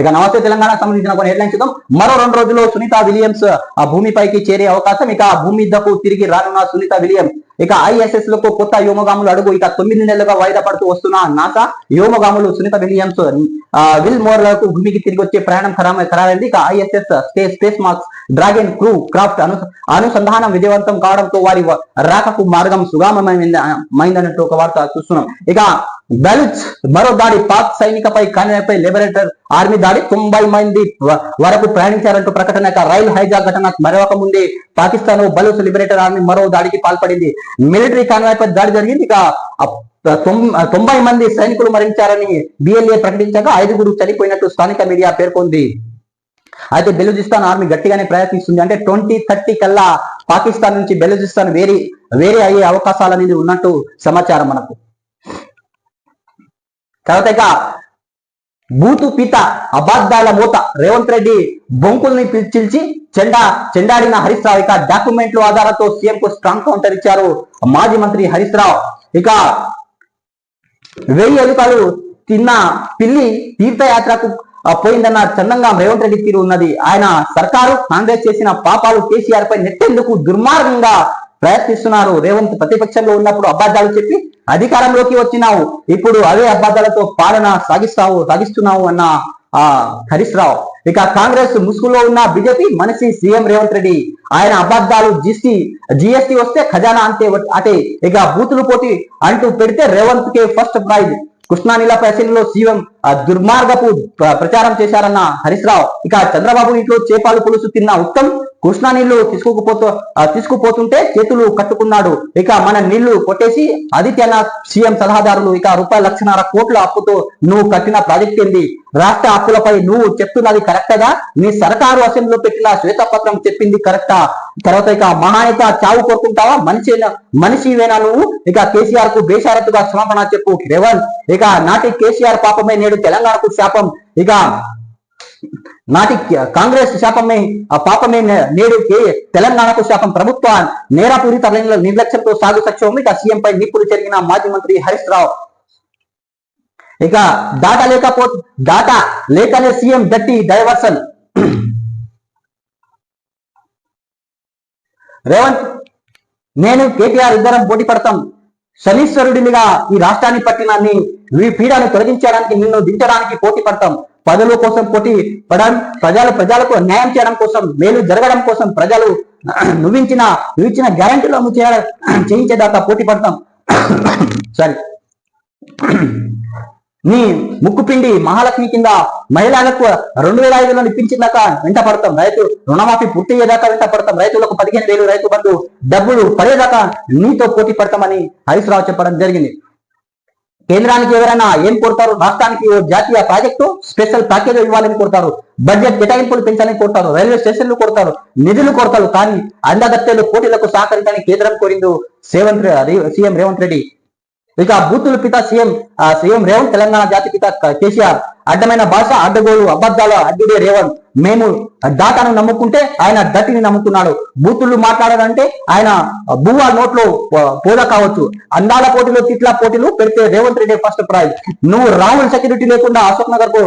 ఇక నమస్తే తెలంగాణకు సంబంధించిన కొన్ని హెడ్లైన్స్ చూద్దాం. మరో రెండు రోజుల్లో సునీత విలియమ్స్ ఆ భూమిపైకి చేరే అవకాశం ఇక భూమి ఇద్దకు తిరిగి రానున్న సునీత విలియమ్స్ ఇక ఐఎస్ఎస్లకు కొత్త వ్యోమగాములు అడుగు ఇక తొమ్మిది నెలలుగా వాయిదా పడుతూ వస్తున్న నాసా వ్యోమగాములు సునీత విలియమ్స్ విల్ మోర్లకు భూమికి తిరిగి వచ్చే ప్రయాణం ఖరారైంది. ఇక ఐఎస్ఎస్ స్పేస్ స్పేస్ మార్క్స్ డ్రాగన్ క్రూ క్రాఫ్ట్ అను అనుసంధానం విజయవంతం కావడంతో వారి రాకకు మార్గం సుగమమైంది మైందన్నట్టు ఒక వార్త చూస్తున్నాం. ఇక బెల్చ్ మరో దాడి పాక్ సైనికపై కాన్వాయ్పై లిబరేటర్ ఆర్మీ దాడి తొంభై మంది వరకు ప్రయాణించారంటూ ప్రకటన ఇక రైలు హైజాక్ ఘటన మరొక ముందే పాకిస్తాన్ బలూచ్ లిబరేటర్ ఆర్మీ మరో దాడికి పాల్పడింది. మిలిటరీ కాన్వాయ్ పై దాడి జరిగింది. ఇక తొంభై మంది సైనికులు మరణించారని బిఎల్ఏ ప్రకటించగా ఐదుగురు చనిపోయినట్టు స్థానిక మీడియా పేర్కొంది. అయితే బెలూజిస్తాన్ ఆర్మీ గట్టిగానే ప్రయత్నిస్తుంది. అంటే ట్వంటీ థర్టీ కల్లా పాకిస్తాన్ నుంచి బెలూజిస్తాన్ వేరే వేరే అయ్యే అవకాశాలు అనేది ఉన్నట్టు సమాచారం మనకు. తర్వాత ఇక బూతు పీత అబద్ధాల మూత. రేవంత్ రెడ్డి బొంకుల్ని పిలిచి చెండా చెండాడిన హరీష్ రావు ఇక డాక్యుమెంట్లు ఆధారంతో సీఎం కు స్ట్రాంగ్ కౌంటర్ ఇచ్చారు మాజీ మంత్రి హరీష్ రావు. ఇక వెయ్యి ఎలుకలు తిన్న పిల్లి తీర్థయాత్రకు పోయిందన్న చందంగా రేవంత్ రెడ్డి తీరు ఉన్నది. ఆయన సర్కారు కాంగ్రెస్ చేసిన పాపాలు కేసీఆర్ పై నెట్టేందుకు దుర్మార్గంగా ప్రయత్నిస్తున్నారు. రేవంత్ ప్రతిపక్షంలో ఉన్నప్పుడు అబద్ధాలు చెప్పి అధికారంలోకి వచ్చినావు. ఇప్పుడు అవే అబద్ధాలతో పాలన సాగిస్తావు సాగిస్తున్నావు అన్న ఆ హరీష్ రావు ఇక కాంగ్రెస్ ముసుగులో ఉన్న బీజేపీ మనిషి సీఎం రేవంత్ రెడ్డి. ఆయన అబద్ధాలు జిస్టి జిఎస్టి వస్తే ఖజానా అంతే అటే. ఇక బూతులు పోటీ అంటూ పెడితే రేవంత్ కే ఫస్ట్ ప్రైజ్. కృష్ణానీలపై అసెంబ్లీలో సీఎం దుర్మార్గపు ప్రచారం చేశారన్న హరీష్ రావు ఇక చంద్రబాబు ఇంట్లో చేపాలు పులుసు తిన్న ఉత్తమ్ కృష్ణా నీళ్ళు తీసుకుపోతూ తీసుకుపోతుంటే చేతులు కట్టుకున్నాడు. ఇక మన నీళ్ళు కొట్టేసి ఆదిత్యనాథ్ సీఎం సలహాదారులు ఇక రూపాయి లక్షన్నర కోట్ల అప్పుతో నువ్వు కట్టిన ప్రాజెక్ట్ ఏంది? రాష్ట్ర అప్పులపై నువ్వు చెప్తున్నది కరెక్టగా నీ సర్కారు అసెంబ్లీలో పెట్టిన శ్వేతపత్రం చెప్పింది కరెక్టా? తర్వాత ఇక మహానేత చావు కోరుకుంటావా? మనిషి మనిషివేనా నువ్వు? ఇక కేసీఆర్కు బేషారతుగా క్షమాపణ చెప్పు రేవంత్. ఇక నాటి కేసీఆర్ పాపమే నేడు తెలంగాణకు శాపం. ఇక నాటి కాంగ్రెస్ శాపమే ఆ పాపమే నేడు తెలంగాణకు శాపం. ప్రభుత్వ నేరపూరిత నిర్లక్ష్యంతో సాగు సత్యం ఇక సీఎం పై నిప్పులు జరిగిన మాజీ మంత్రి హరీష్ రావు. ఇక దాటా లేకపో దాటా లేకనే సీఎం గట్టి డైవర్సన్ రేవంత్ నేను కేటీఆర్ ఇద్దరం పోటీ పడతాం. శనీశ్వరుడినిగా ఈ రాష్ట్రాన్ని పట్టినాన్ని ఈ పీడను తొలగించడానికి నిన్ను దించడానికి పోటీ పడతాం. పదవుల కోసం పోటీ పడడం ప్రజలు ప్రజలకు న్యాయం చేయడం కోసం మేలు జరగడం కోసం ప్రజలు నువ్వించిన నువ్విచ్చిన గ్యారంటీలు అమలు చేయ చేయించేదాకా పోటీ పడతాం. సారీ నీ ముక్కుపిండి మహాలక్ష్మి కింద మహిళలకు రెండు వేల ఐదు వందలు ఇప్పించిందాక వెంట పడతాం. రైతు రుణమాఫీ పూర్తి అయ్యేదాకా వెంట పడతాం. రైతులకు పదిహేను వేలు రైతు బంధు డబ్బులు పడేదాకా నీతో పోటీ పడతామని హరీష్ రావు చెప్పడం జరిగింది. కేంద్రానికి ఎవరైనా ఏం కోరుతారు? రాష్ట్రానికి ఓ జాతీయ ప్రాజెక్టు స్పెషల్ ప్యాకేజ్ ఇవ్వాలని కోరుతారు. బడ్జెట్ కేటాయింపులు పెంచాలని కోరుతారు. రైల్వే స్టేషన్లు కోరుతారు. నిధులు కోరుతారు. కానీ అందగత్తెలు పోటీలకు సహకరించాలని కేంద్రం కోరింది సేవంత్ సీఎం రేవంత్ రెడ్డి. ఇక బూతుల పిత సీఎం సీఎం రేవంత్ తెలంగాణ జాతి పిత కేసీఆర్. అడ్డమైన భాష అడ్డగోలు అబద్ధాల అడ్డుడే రేవంత్. మేము డాటాను నమ్ముకుంటే ఆయన దట్టిని నమ్ముకున్నాడు బూతులు మాట్లాడాలంటే ఆయన బువ్వ నోట్లో పూల పోద కావచ్చు. అందాల పోటీలు తిట్ల పోటీలు పెడితే రేవంత్ రెడ్డి ఫస్ట్ ప్రైజ్. నువ్వు రాహుల్ సెక్యూరిటీ లేకుండా అశోక్ నగర్కు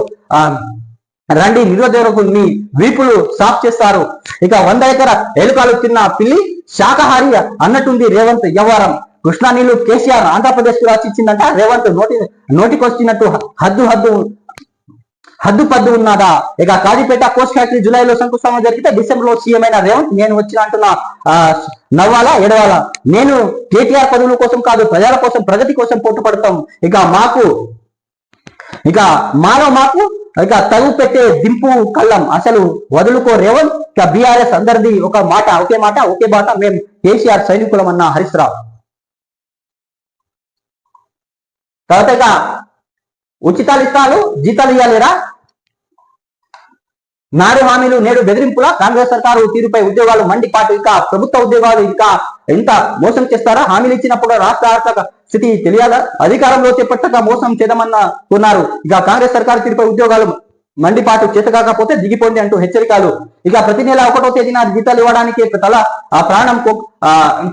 రండి. నిరుద్యోగులకు మీ వీపులు సాఫ్ చేస్తారు. ఇక వంద ఎకర ఎలుకలు తిన్న పిల్లి శాకాహారి అన్నట్టుంది రేవంత్ వ్యవహారం. కృష్ణా నీళ్ళు కేసీఆర్ ఆంధ్రప్రదేశ్కు రాసిచ్చిందంట రేవంత్ నోటి నోటికొచ్చినట్టు హద్దు హద్దు హద్దు పద్దు ఉన్నదా? ఇక కాజీపేట పోస్ట్ ఫ్యాక్టరీ జూలైలో శంకుస్థాపన జరిగితే డిసెంబర్లో సీఎం అయిన రేవంత్ నేను వచ్చిన అంటున్నా ఆ, నవ్వాలా ఎడవాలా నేను కేటీఆర్ పదవుల కోసం కాదు ప్రజల కోసం ప్రగతి కోసం పోటు పడతాం ఇక మాకు ఇక మాలో మాకు ఇక తగు పెట్టే దింపు కళ్ళం. అసలు వదులుకో రేవంత్? ఇక బీఆర్ఎస్ అందరిది ఒక మాట ఒకే మాట ఒకే మాట మేము కేసీఆర్ సైనికులం అన్న హరీష్ రావు. తర్వాత ఇక ఉచితాలు ఇస్తాలు జీతాలు ఇవ్వలేరా నాడు హామీలు నేడు బెదిరింపుల? కాంగ్రెస్ సర్కారు తీరుపై ఉద్యోగాలు మండిపాటు. ఇక ప్రభుత్వ ఉద్యోగాలు ఇంకా ఎంత మోసం చేస్తారా? హామీలు ఇచ్చినప్పుడు రాష్ట్ర ఆర్థిక స్థితి తెలియాలా? అధికారంలో చేపట్టక మోసం చేద్దామన్న కొన్నారు. ఇక కాంగ్రెస్ సర్కారు తీరుపై ఉద్యోగాలు మండిపాటు చేతకాకపోతే దిగిపోండి అంటూ హెచ్చరికలు. ఇక ప్రతి నెల ఒకటో తేదీన జీతాలు ఇవ్వడానికి తల ఆ ప్రాణం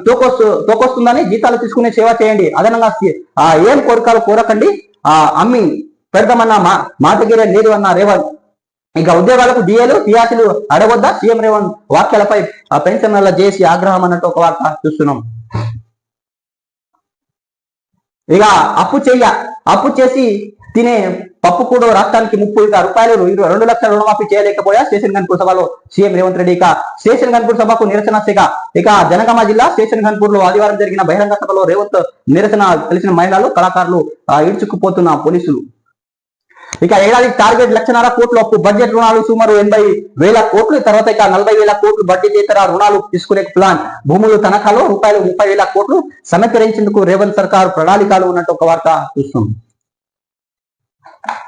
తోకొస్తు తోకొస్తుందని జీతాలు తీసుకునే సేవ చేయండి. అదనంగా ఆ, ఏం కోరికలు కోరకండి. ఆ అమ్మి పెడదామన్న మా మాటగిరే లేదు అన్న రేవంత్ ఇక ఉద్యోగాలకు డిఏలు టిఆర్సీలు అడగొద్దా? సీఎం రేవంత్ వ్యాఖ్యలపై ఆ పెన్షనర్ల చేసి ఆగ్రహం అన్నట్టు ఒక వార్త చూస్తున్నాం. ఇక అప్పు చెయ్య అప్పు చేసి తినే పప్పు కూడా రాష్ట్రానికి ముప్పై రూపాయలు రెండు లక్షల రుణమాఫీ చేయలేకపోయా? స్టేషన్ గన్పూర్ సభలో సీఎం రేవంత్ రెడ్డి ఇక. స్టేషన్ గన్పూర్ సభకు నిరసన సెగ ఇక జనగామ జిల్లా స్టేషన్ గన్పూర్లో ఆదివారం జరిగిన బహిరంగ సభలో రేవంత్ నిరసన తెలిసిన మహిళలు కళాకారులు ఈడ్చుకుపోతున్న పోలీసులు. ఇక ఏడాది టార్గెట్ లక్షన్నర కోట్ల అప్పు బడ్జెట్ రుణాలు సుమారు ఎనభై వేల కోట్లు తర్వాత ఇక నలభై వేల కోట్లు బడ్జెట్ ఇతర రుణాలు తీసుకునే ప్లాన్. భూములు తనఖాలో రూపాయలు ముప్పై వేల కోట్లు సమీకరించేందుకు రేవంత్ సర్కార్ ప్రణాళికలు ఉన్నట్టు ఒక వార్త చూస్తుంది Thank you.